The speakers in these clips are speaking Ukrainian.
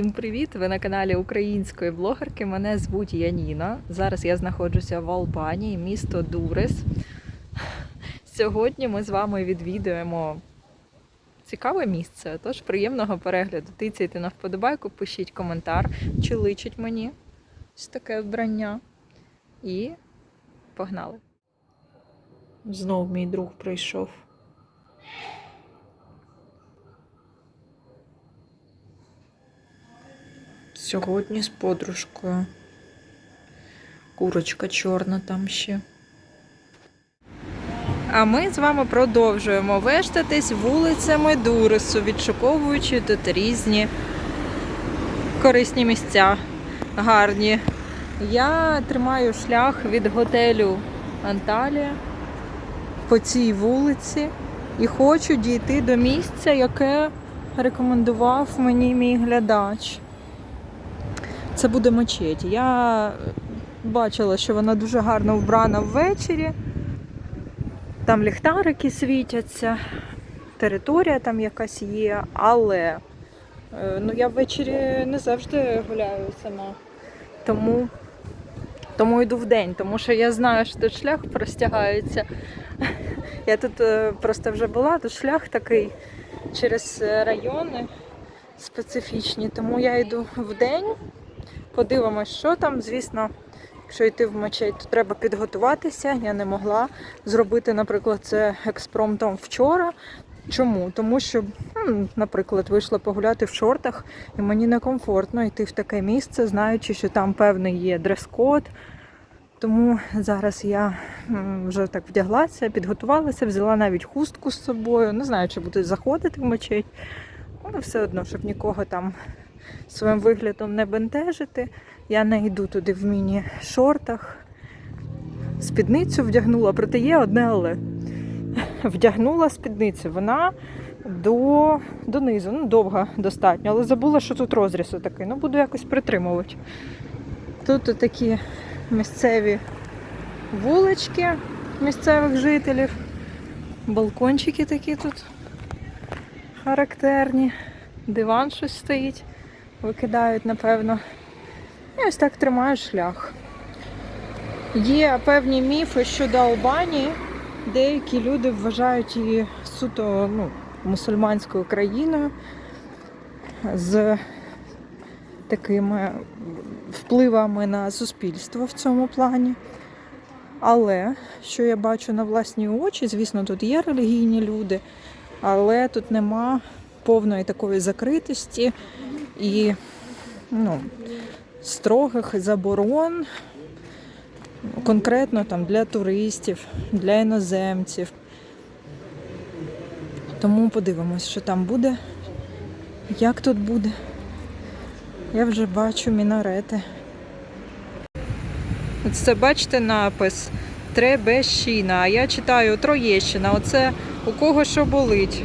Всім привіт! Ви на каналі української блогерки. Мене звуть Яніна. Зараз я знаходжуся в Албанії, місто Дурис. Сьогодні ми з вами відвідуємо цікаве місце. Тож приємного перегляду. Тицяйте на вподобайку, пишіть коментар, чи личить мені ось таке вбрання. І погнали. Знов мій друг прийшов. Сьогодні з подружкою. Курочка чорна там ще. А ми з вами продовжуємо вештатись вулицями Дурису, відшуковуючи тут різні корисні місця, гарні. Я тримаю шлях від готелю Анталія по цій вулиці і хочу дійти до місця, яке рекомендував мені мій глядач. Це буде мечеть. Я бачила, що вона дуже гарно вбрана ввечері. Там ліхтарики світяться, територія там якась є, але е, ну, я ввечері не завжди гуляю сама. Тому, тому йду в день, тому що я знаю, що тут шлях простягається. Я тут е, просто вже була, тут шлях такий через е, райони специфічні, тому я йду в день. Подивимось, що там. Звісно, якщо йти в мечеть, то треба підготуватися. Я не могла зробити, наприклад, це експромтом вчора. Чому? Тому що, ну, наприклад, вийшла погуляти в шортах, і мені некомфортно йти в таке місце, знаючи, що там певний є дрес-код. Тому зараз я вже так вдяглася, підготувалася, взяла навіть хустку з собою. Не знаю, чи буду заходити в мечеть, але все одно, щоб нікого там своїм виглядом не бентежити. Я не йду туди в міні-шортах. Спідницю вдягнула, проте є одне але. Вдягнула спідницю. Вона до, донизу, ну, довга достатньо, але забула, що тут розріз такий. Ну, буду якось притримувати. Тут такі місцеві вулички місцевих жителів. Балкончики такі тут характерні. Диван щось стоїть викидають, напевно. І ось так тримаю шлях. Є певні міфи щодо Албанії. Деякі люди вважають її суто ну, мусульманською країною з такими впливами на суспільство в цьому плані. Але що я бачу на власні очі, звісно, тут є релігійні люди, але тут нема повної такої закритості і ну, строгих заборон конкретно там для туристів, для іноземців. Тому подивимось, що там буде, як тут буде. Я вже бачу мінарети. Це бачите напис Требещина, а я читаю Троєщина. Оце у кого що болить.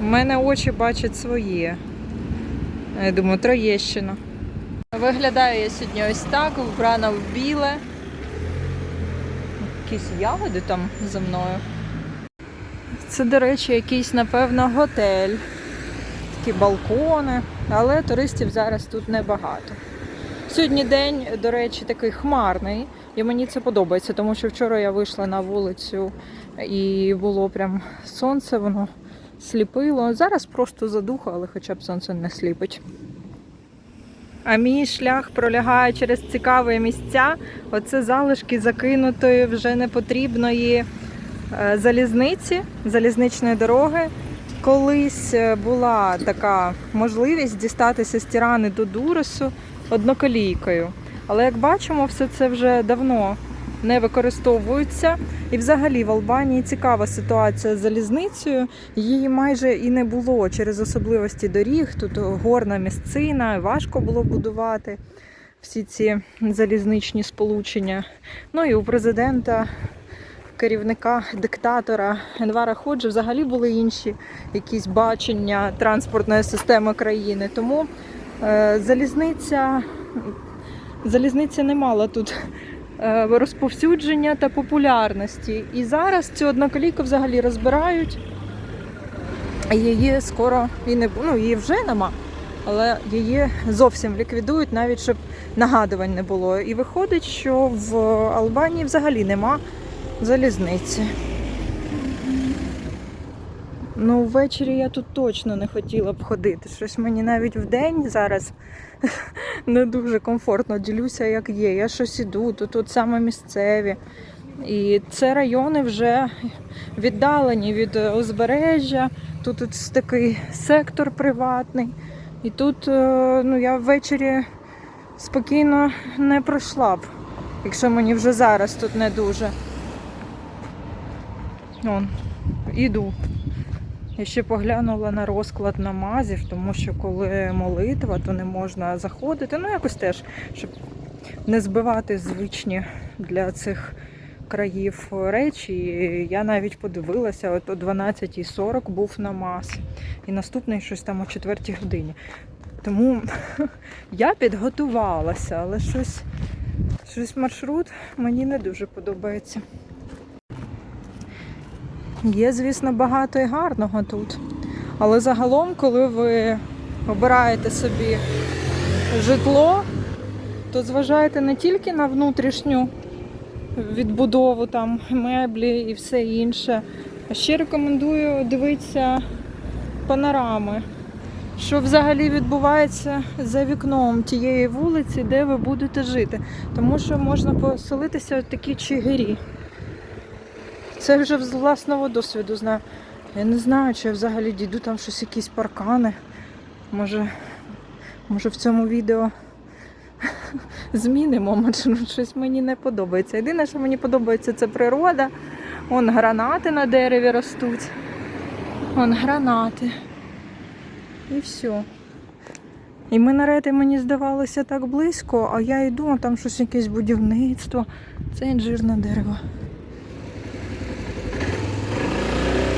У мене очі бачать своє. Я думаю, Троєщина. Виглядаю я сьогодні ось так, вбрана в біле. Якісь ягоди там за мною. Це, до речі, якийсь, напевно, готель. Такі балкони, але туристів зараз тут небагато. Сьогодні день, до речі, такий хмарний, і мені це подобається, тому що вчора я вийшла на вулицю і було прям сонце, воно сліпило. Зараз просто задухо, але хоча б сонце не сліпить. А мій шлях пролягає через цікаві місця. Оце залишки закинутої вже непотрібної е, залізниці, залізничної дороги. Колись е, була така можливість дістатися з Тірани до Дурису одноколійкою. Але як бачимо, все це вже давно не використовується. І взагалі в Албанії цікава ситуація з залізницею. Її майже і не було через особливості доріг. Тут горна місцина, важко було будувати всі ці залізничні сполучення. Ну і у президента, керівника, диктатора Енвара Ходжа взагалі були інші якісь бачення транспортної системи країни. Тому е, залізниця, залізниця не мала тут розповсюдження та популярності. І зараз цю одноколійку взагалі розбирають. Її скоро і не ну, її вже нема. але її зовсім ліквідують, навіть щоб нагадувань не було. І виходить, що в Албанії взагалі нема залізниці. Ну, ввечері я тут точно не хотіла б ходити. Щось мені навіть в день зараз не дуже комфортно. Ділюся, як є. Я щось іду, тут, тут саме місцеві. І це райони вже віддалені від узбережжя. Тут, тут такий сектор приватний. І тут е, ну, я ввечері спокійно не пройшла б, якщо мені вже зараз тут не дуже. Вон, іду. Я ще поглянула на розклад намазів, тому що коли молитва, то не можна заходити. Ну, якось теж, щоб не збивати звичні для цих країв речі. Я навіть подивилася, от о 12.40 був намаз. І наступний щось там о 4 годині. Тому я підготувалася, але щось, щось маршрут мені не дуже подобається. Є, звісно, багато і гарного тут. Але загалом, коли ви обираєте собі житло, то зважаєте не тільки на внутрішню відбудову, там, меблі і все інше. А ще рекомендую дивитися панорами. Що взагалі відбувається за вікном тієї вулиці, де ви будете жити. Тому що можна поселитися в такі чигирі. Це вже з власного досвіду знаю. Я не знаю, чи я взагалі дійду там щось, якісь паркани. Може, може в цьому відео змінимо, може ну, щось мені не подобається. Єдине, що мені подобається, це природа. Вон гранати на дереві ростуть. Вон гранати. І все. І минарети мені здавалося так близько, а я йду, а там щось якесь будівництво. Це інжирне дерево.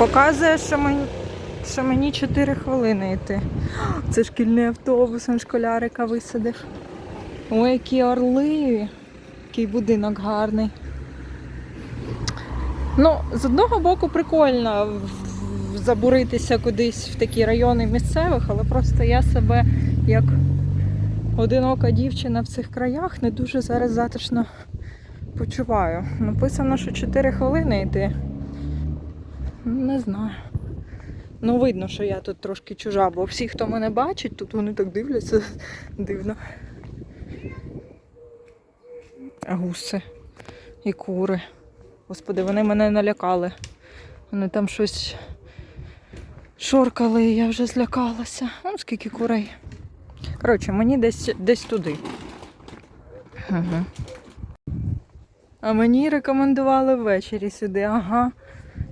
Показує, що мені, що мені 4 хвилини йти. Це шкільний автобус, он школярика висадив. Ой, які орли, який будинок гарний. Ну, з одного боку, прикольно забуритися кудись в такі райони місцевих, але просто я себе як одинока дівчина в цих краях не дуже зараз затишно почуваю. Написано, що 4 хвилини йти. Не знаю. Ну, видно, що я тут трошки чужа, бо всі, хто мене бачить, тут вони так дивляться дивно. Гуси і кури. Господи, вони мене налякали. Вони там щось шоркали, і я вже злякалася. Ну, скільки курей. Коротше, мені десь, десь туди. Угу. А мені рекомендували ввечері сюди, ага.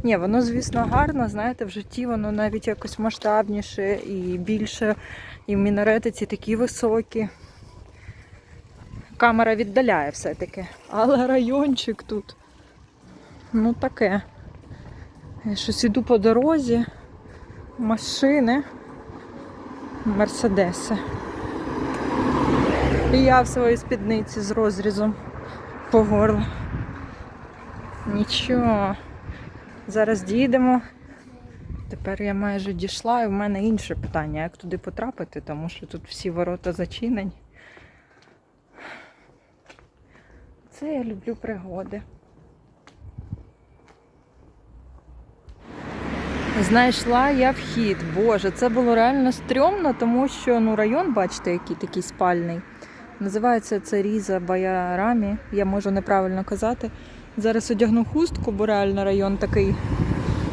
Ні, воно, звісно, гарно, знаєте, в житті воно навіть якось масштабніше і більше, і мінарети ці такі високі. Камера віддаляє все-таки. Але райончик тут, ну таке. Я щось іду по дорозі, машини, мерседеси. І я в своїй спідниці з розрізом по горлу. Нічого. Зараз дійдемо. Тепер я майже дійшла, і в мене інше питання, як туди потрапити, тому що тут всі ворота зачинені. Це я люблю пригоди. Знайшла я вхід. Боже, це було реально стрьомно, тому що ну, район, бачите, який такий спальний. Називається це Різа Баярамі. Я можу неправильно казати. Зараз одягну хустку, бо реально район такий,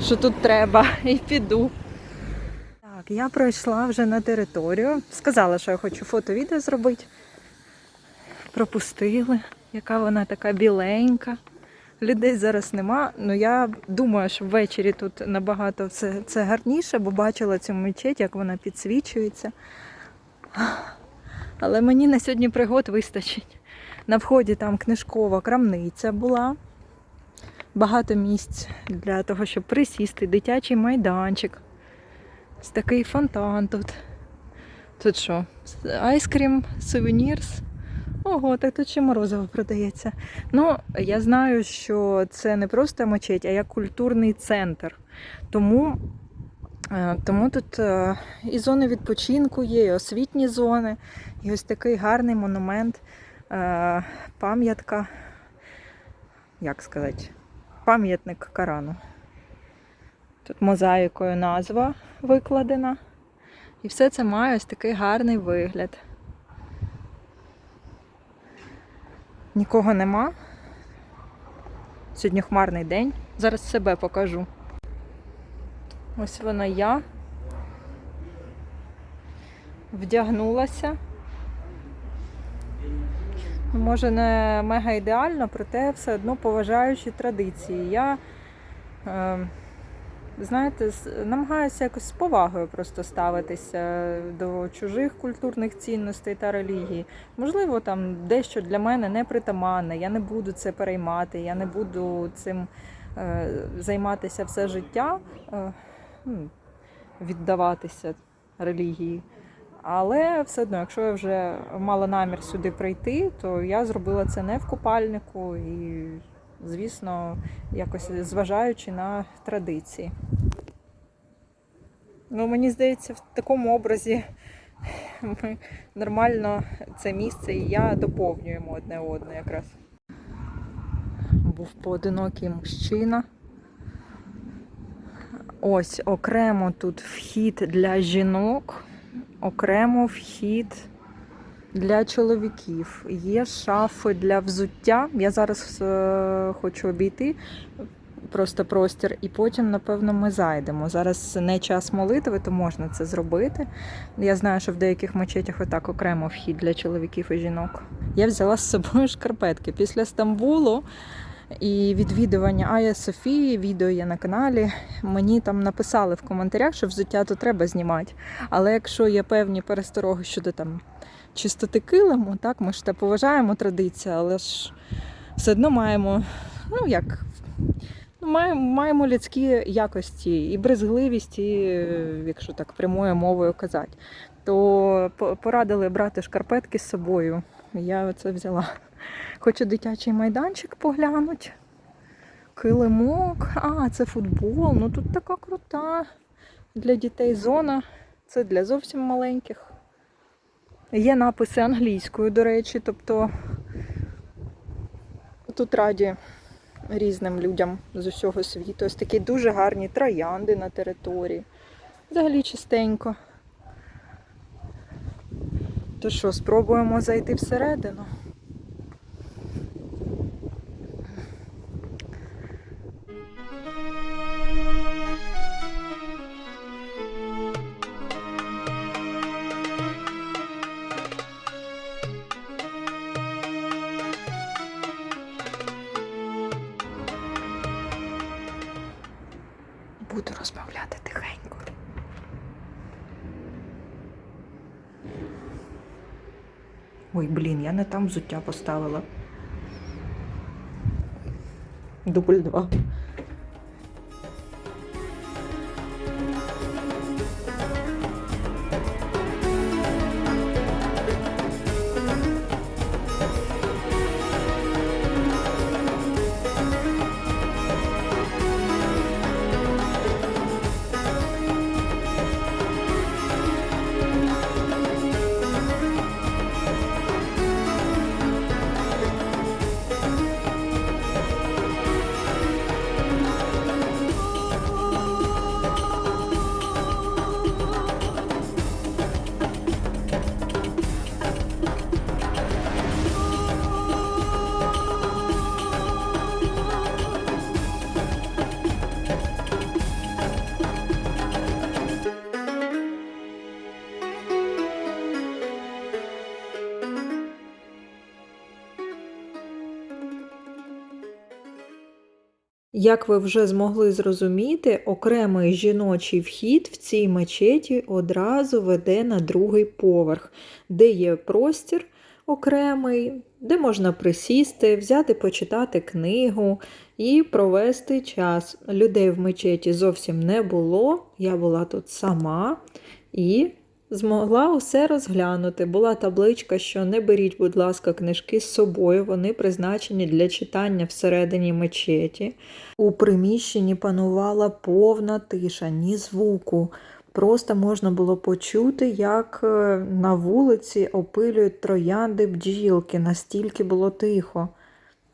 що тут треба, і піду. Так, я пройшла вже на територію. Сказала, що я хочу фото-відео зробити. Пропустили, яка вона така біленька. Людей зараз нема. Ну я думаю, що ввечері тут набагато це, це гарніше, бо бачила цю мечеть, як вона підсвічується. Але мені на сьогодні пригод вистачить. На вході там книжкова крамниця була. Багато місць для того, щоб присісти, дитячий майданчик. Ось такий фонтан тут. Тут що? Айскрім, сувенірс. Ого, так тут ще морозиво продається. Ну, я знаю, що це не просто мечеть, а як культурний центр. Тому Е, Тому тут е, і зони відпочинку є, і освітні зони, і ось такий гарний монумент, е, пам'ятка, як сказати, пам'ятник Корану. Тут мозаїкою назва викладена. І все це має ось такий гарний вигляд. Нікого нема. Сьогодні хмарний день. Зараз себе покажу. Ось вона я. Вдягнулася. Може, не мега ідеально, проте все одно поважаючи традиції. Я, е, знаєте, намагаюся якось з повагою просто ставитися до чужих культурних цінностей та релігій. Можливо, там дещо для мене непритаманне, я не буду це переймати, я не буду цим е, займатися все життя. Е, віддаватися релігії. Але все одно, якщо я вже мала намір сюди прийти, то я зробила це не в купальнику і, звісно, якось зважаючи на традиції. Ну, мені здається, в такому образі ми нормально це місце і я доповнюємо одне одне якраз. Був поодинокий мужчина. Ось окремо тут вхід для жінок, окремо вхід для чоловіків. Є шафи для взуття. Я зараз е, хочу обійти просто простір, і потім, напевно, ми зайдемо. Зараз не час молитви, то можна це зробити. Я знаю, що в деяких мечетях отак окремо вхід для чоловіків і жінок. Я взяла з собою шкарпетки після Стамбулу. І відвідування Ая Софії, відео є на каналі. Мені там написали в коментарях, що взуття то треба знімати. Але якщо є певні перестороги щодо там чистоти килиму, так ми ж те поважаємо традицію, але ж все одно маємо, ну як, ну, маємо, маємо людські якості і брезгливість, і якщо так прямою мовою казати, то порадили брати шкарпетки з собою. Я це взяла. Хочу дитячий майданчик поглянути. Килимок. А, це футбол. Ну тут така крута. Для дітей зона. Це для зовсім маленьких. Є написи англійською, до речі, тобто тут раді різним людям з усього світу. Ось такі дуже гарні троянди на території. Взагалі чистенько. То що, спробуємо зайти всередину? Ой, блін, я не там взуття поставила. Дубль два. Як ви вже змогли зрозуміти, окремий жіночий вхід в цій мечеті одразу веде на другий поверх, де є простір окремий, де можна присісти, взяти почитати книгу і провести час. Людей в мечеті зовсім не було. Я була тут сама і Змогла усе розглянути. Була табличка, що не беріть, будь ласка, книжки з собою. Вони призначені для читання всередині мечеті. У приміщенні панувала повна тиша, ні звуку. Просто можна було почути, як е, на вулиці опилюють троянди бджілки, настільки було тихо.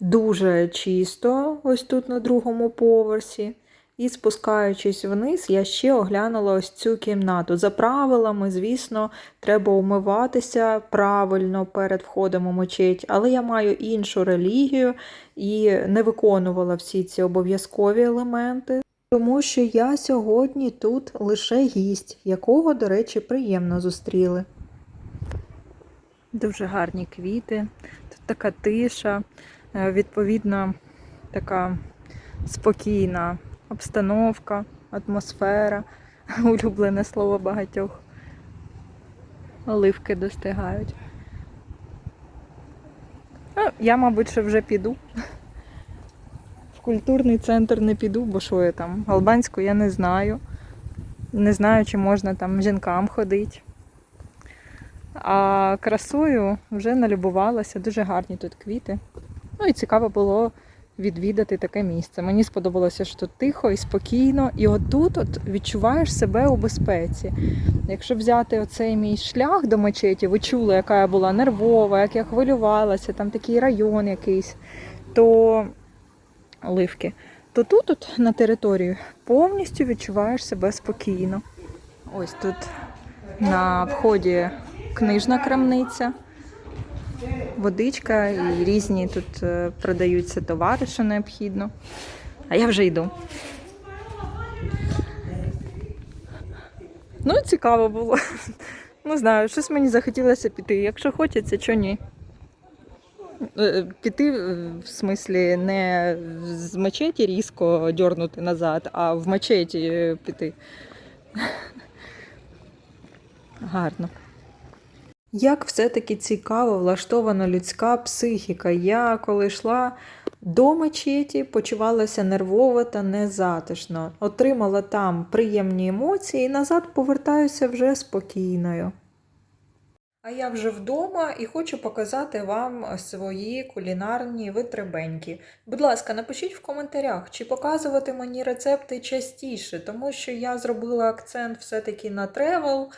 Дуже чисто, ось тут на другому поверсі. І спускаючись вниз, я ще оглянула ось цю кімнату. За правилами, звісно, треба умиватися правильно перед входом у мечеть, але я маю іншу релігію і не виконувала всі ці обов'язкові елементи. Тому що я сьогодні тут лише гість, якого, до речі, приємно зустріли. Дуже гарні квіти, тут така тиша, е, відповідно, така спокійна обстановка, атмосфера, улюблене слово багатьох. Оливки достигають. Ну, я, мабуть, ще вже піду. В культурний центр не піду, бо що я там? Албанську я не знаю. Не знаю, чи можна там жінкам ходити. А красою вже налюбувалася, дуже гарні тут квіти. Ну і цікаво було відвідати таке місце. Мені сподобалося, що тут тихо і спокійно, і отут от відчуваєш себе у безпеці. Якщо взяти оцей мій шлях до мечеті, ви чули, яка я була нервова, як я хвилювалася, там такий район якийсь, то оливки, то тут от, на території повністю відчуваєш себе спокійно. Ось тут на вході книжна крамниця водичка і різні тут е, продаються товари, що необхідно. А я вже йду. Ну, цікаво було. Не знаю, щось мені захотілося піти. Якщо хочеться, чого ні. Е, Піти, е, в смислі, не з мечеті різко дьорнути назад, а в мечеті піти. Гарно. Як все-таки цікаво влаштована людська психіка. Я коли йшла до мечеті, почувалася нервово та незатишно. Отримала там приємні емоції і назад повертаюся вже спокійною. А я вже вдома і хочу показати вам свої кулінарні витребеньки. Будь ласка, напишіть в коментарях, чи показувати мені рецепти частіше, тому що я зробила акцент все-таки на тревел.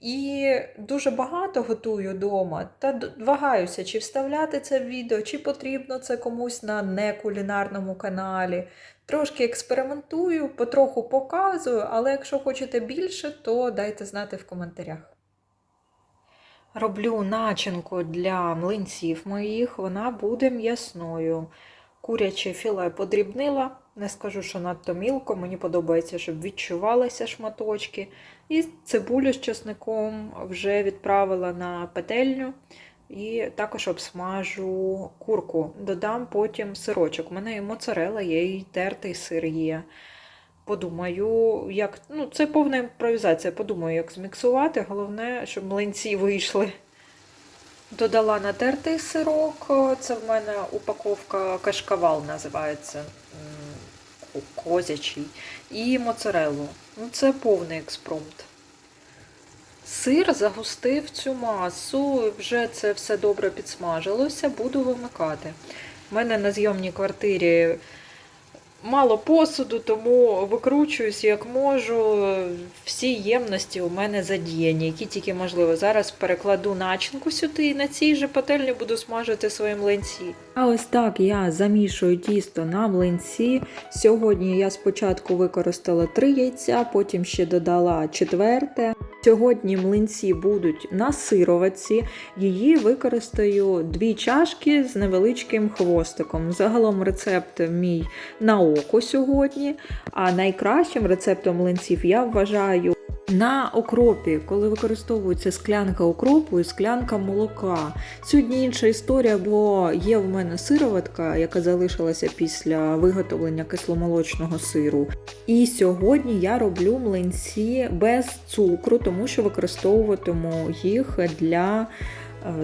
І дуже багато готую вдома, та вагаюся, чи вставляти це в відео, чи потрібно це комусь на некулінарному каналі. Трошки експериментую, потроху показую, але якщо хочете більше, то дайте знати в коментарях. Роблю начинку для млинців моїх, вона буде м'ясною. Куряче філе подрібнила, не скажу, що надто мілко, мені подобається, щоб відчувалися шматочки. І цибулю з чесником вже відправила на петельню. І також обсмажу курку. Додам потім сирочок. У мене і моцарела є, і тертий сир є. Подумаю, як. Ну, це повна імпровізація. Подумаю, як зміксувати. Головне, щоб млинці вийшли. Додала натертий сирок. Це в мене упаковка кашкавал називається козячий. І моцареллу. Ну, це повний експромт. Сир загустив цю масу, вже це все добре підсмажилося, буду вимикати. У мене на зйомній квартирі мало посуду, тому викручуюсь як можу. Всі ємності у мене задіяні, які тільки можливо. Зараз перекладу начинку сюди і на цій же пательні буду смажити свої млинці. А ось так я замішую тісто на млинці. Сьогодні я спочатку використала три яйця, потім ще додала четверте. Сьогодні млинці будуть на сироватці. Її використаю дві чашки з невеличким хвостиком. Загалом рецепт мій на око сьогодні. А найкращим рецептом млинців я вважаю на окропі, коли використовується склянка окропу і склянка молока. Сьогодні інша історія, бо є в мене сироватка, яка залишилася після виготовлення кисломолочного сиру. І сьогодні я роблю млинці без цукру, тому що використовуватиму їх для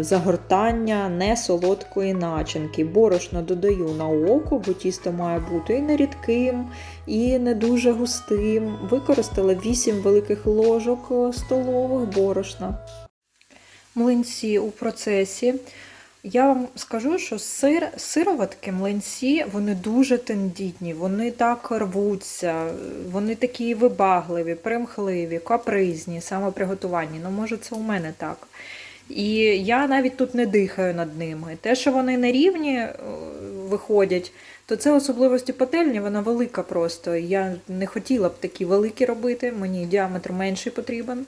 загортання несолодкої начинки. Борошно додаю на око, бо тісто має бути і не рідким, і не дуже густим. Використала 8 великих ложок е, столових борошна. Млинці у процесі. Я вам скажу, що сир, сироватки, млинці, вони дуже тендітні, вони так рвуться, вони такі вибагливі, примхливі, капризні, саме приготуванні. Ну, може, це у мене так. І я навіть тут не дихаю над ними. Те, що вони на рівні е, виходять, то це особливості пательні, вона велика просто. Я не хотіла б такі великі робити, мені діаметр менший потрібен.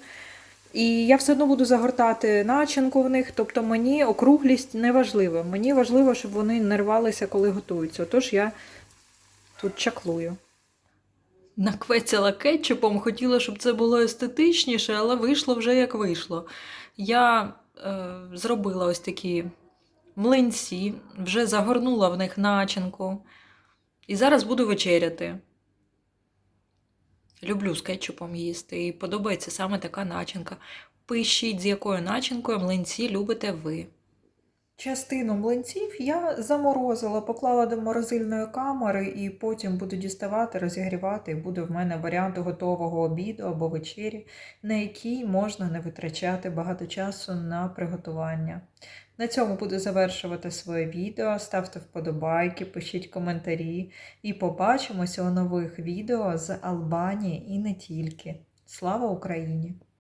І я все одно буду загортати начинку в них, тобто мені округлість не важлива. Мені важливо, щоб вони не рвалися, коли готуються. Отож я тут чаклую. Наквецяла кетчупом, хотіла, щоб це було естетичніше, але вийшло вже як вийшло. Я зробила ось такі млинці, вже загорнула в них начинку. І зараз буду вечеряти. Люблю з кетчупом їсти і подобається саме така начинка. Пишіть, з якою начинкою млинці любите ви. Частину млинців я заморозила, поклала до морозильної камери і потім буду діставати, розігрівати, і буде в мене варіант готового обіду або вечері, на який можна не витрачати багато часу на приготування. На цьому буду завершувати своє відео. Ставте вподобайки, пишіть коментарі і побачимося у нових відео з Албанії і не тільки. Слава Україні!